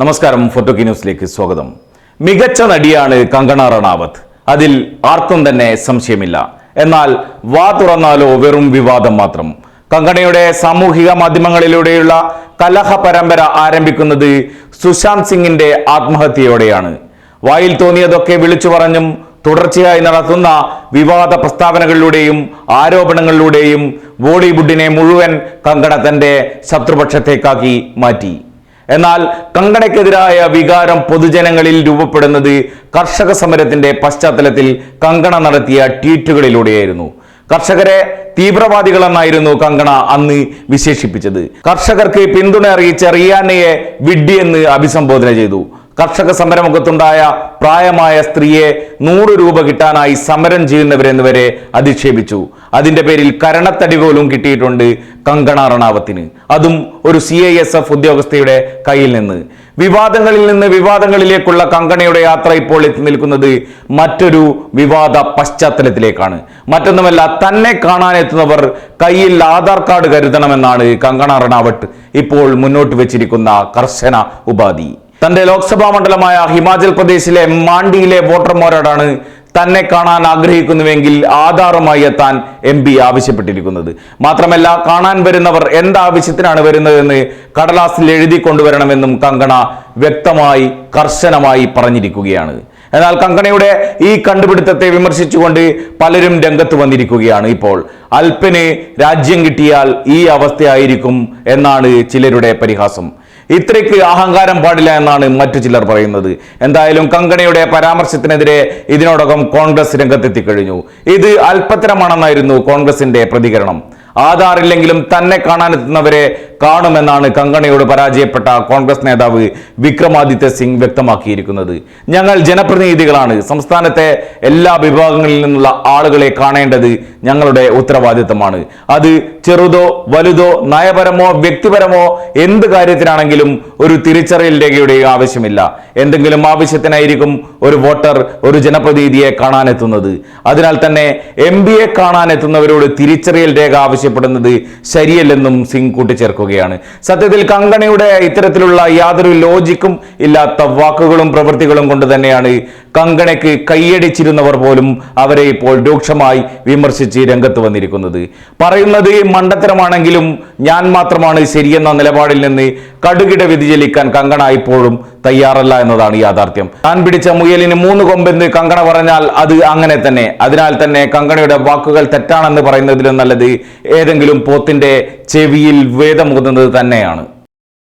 നമസ്കാരം ഫോട്ടോക്കി ന്യൂസിലേക്ക് സ്വാഗതം. മികച്ച നടിയാണ് കങ്കണ റണാവത്ത് അതിൽ ആർക്കും തന്നെ സംശയമില്ല. എന്നാൽ വാ തുറന്നാലോ വെറും വിവാദം മാത്രം. കങ്കണയുടെ സാമൂഹിക മാധ്യമങ്ങളിലൂടെയുള്ള കലഹ പരമ്പര ആരംഭിക്കുന്നത് സുശാന്ത് സിംഗിന്റെ ആത്മഹത്യയോടെയാണ്. വായിൽ തോന്നിയതൊക്കെ വിളിച്ചു പറഞ്ഞും തുടർച്ചയായി നടത്തുന്ന വിവാദ പ്രസ്താവനകളിലൂടെയും ആരോപണങ്ങളിലൂടെയും ബോളിവുഡിനെ മുഴുവൻ കങ്കണ തന്റെ ശത്രുപക്ഷത്തേക്കാക്കി മാറ്റി. എന്നാൽ കങ്കണയ്ക്കെതിരായ വികാരം പൊതുജനങ്ങളിൽ രൂപപ്പെടുന്നത് കർഷക സമരത്തിന്റെ പശ്ചാത്തലത്തിൽ കങ്കണ നടത്തിയ ട്വീറ്റുകളിലൂടെയായിരുന്നു. കർഷകരെ തീവ്രവാദികളെന്നായിരുന്നു കങ്കണ അന്ന് വിശേഷിപ്പിച്ചത്. കർഷകർക്ക് പിന്തുണ അറിയിച്ച റിയാനയെ വിഡ്ഢിയെന്ന് അഭിസംബോധന ചെയ്തു. കർഷക സമരമുഖത്തുണ്ടായ പ്രായമായ സ്ത്രീയെ നൂറ് രൂപ കിട്ടാനായി സമരം ചെയ്യുന്നവരെന്ന് വരെ അധിക്ഷേപിച്ചു. അതിന്റെ പേരിൽ കരണത്തടി പോലും കിട്ടിയിട്ടുണ്ട് കങ്കണ റണാവത്തിന്. അതും ഒരു സി ഐ എസ് എഫ് ഉദ്യോഗസ്ഥയുടെ കയ്യിൽ നിന്ന്. വിവാദങ്ങളിൽ നിന്ന് വിവാദങ്ങളിലേക്കുള്ള കങ്കണയുടെ യാത്ര ഇപ്പോൾ എത്തി നിൽക്കുന്നത് മറ്റൊരു വിവാദ പശ്ചാത്തലത്തിലേക്കാണ്. മറ്റൊന്നുമല്ല തന്നെ കാണാനെത്തുന്നവർ കയ്യിൽ ആധാർ കാർഡ് കരുതണമെന്നാണ് കങ്കണ റണാവട്ട് ഇപ്പോൾ മുന്നോട്ട് വെച്ചിരിക്കുന്ന കർശന ഉപാധി. തന്റെ ലോക്സഭാ മണ്ഡലമായ ഹിമാചൽ പ്രദേശിലെ മാണ്ടിയിലെ വോട്ടർമാരോടാണ് തന്നെ കാണാൻ ആഗ്രഹിക്കുന്നുവെങ്കിൽ ആധാറുമായി എത്താൻ എം പി ആവശ്യപ്പെട്ടിരിക്കുന്നത്. മാത്രമല്ല കാണാൻ വരുന്നവർ എന്താവശ്യത്തിനാണ് വരുന്നതെന്ന് കടലാസിൽ എഴുതി കൊണ്ടുവരണമെന്നും കങ്കണ വ്യക്തമായി കർശനമായി പറഞ്ഞിരിക്കുകയാണ്. എന്നാൽ കങ്കണയുടെ ഈ കണ്ടുപിടുത്തത്തെ വിമർശിച്ചുകൊണ്ട് പലരും രംഗത്ത് വന്നിരിക്കുകയാണ് ഇപ്പോൾ. അൽപ്പന് രാജ്യം കിട്ടിയാൽ ഈ അവസ്ഥയായിരിക്കും എന്നാണ് ചിലരുടെ പരിഹാസം. ഇത്രയ്ക്ക് അഹങ്കാരം പാടില്ല എന്നാണ് മറ്റു ചിലർ പറയുന്നത്. എന്തായാലും കങ്കണയുടെ പരാമർശത്തിനെതിരെ ഇതിനോടകം കോൺഗ്രസ് രംഗത്തെത്തി കഴിഞ്ഞു ഇത് അല്പത്തരമാണെന്നായിരുന്നു കോൺഗ്രസിന്റെ പ്രതികരണം. ആധാറില്ലെങ്കിലും തന്നെ കാണാനെത്തുന്നവരെ കാണുമെന്നാണ് കങ്കണയോട് പരാജയപ്പെട്ട കോൺഗ്രസ് നേതാവ് വിക്രമാദിത്യ സിംഗ് വ്യക്തമാക്കിയിരിക്കുന്നത്. ഞങ്ങൾ ജനപ്രതിനിധികളാണ്. സംസ്ഥാനത്തെ എല്ലാ വിഭാഗങ്ങളിൽ നിന്നുള്ള ആളുകളെ കാണേണ്ടത് ഞങ്ങളുടെ ഉത്തരവാദിത്തമാണ്. അത് ചെറുതോ വലുതോ നയപരമോ വ്യക്തിപരമോ എന്ത് കാര്യത്തിനാണെങ്കിലും ഒരു തിരിച്ചറിയൽ രേഖയുടെ ആവശ്യമില്ല. എന്തെങ്കിലും ആവശ്യത്തിനായിരിക്കും ഒരു വോട്ടർ ഒരു ജനപ്രതിനിധിയെ കാണാനെത്തുന്നത്. അതിനാൽ തന്നെ എം പിയെ കാണാനെത്തുന്നവരോട് തിരിച്ചറിയൽ രേഖ ആവശ്യപ്പെടുന്നത് ശരിയല്ലെന്നും സിംഗ് കൂട്ടിച്ചേർക്കുകയാണ്. സത്യത്തിൽ കങ്കണയുടെ ഇത്തരത്തിലുള്ള യാതൊരു ലോജിക്കും ഇല്ലാത്ത വാക്കുകളും പ്രവൃത്തികളും കൊണ്ട് തന്നെയാണ് കങ്കണയ്ക്ക് കൈയടിച്ചിരുന്നവർ പോലും അവരെ ഇപ്പോൾ രൂക്ഷമായി വിമർശിച്ച് രംഗത്ത് വന്നിരിക്കുന്നത്. പറയുന്നത് മണ്ടത്തരമാണെങ്കിലും ഞാൻ മാത്രമാണ് ശരിയെന്ന നിലപാടിൽ നിന്ന് കടുകിട വ്യതിചലിക്കാൻ കങ്കണ ഇപ്പോഴും തയ്യാറല്ല എന്നതാണ് യാഥാർത്ഥ്യം. താൻ പിടിച്ച മുയലിന് മൂന്ന് കൊമ്പെന്ന് കങ്കണ പറഞ്ഞാൽ അത് അങ്ങനെ തന്നെ. അതിനാൽ തന്നെ കങ്കണയുടെ വാക്കുകൾ തെറ്റാണെന്ന് പറയുന്നതിലും നല്ലത് ഏതെങ്കിലും പോത്തിന്റെ ചെവിയിൽ വേദമുകുന്നത് തന്നെയാണ്.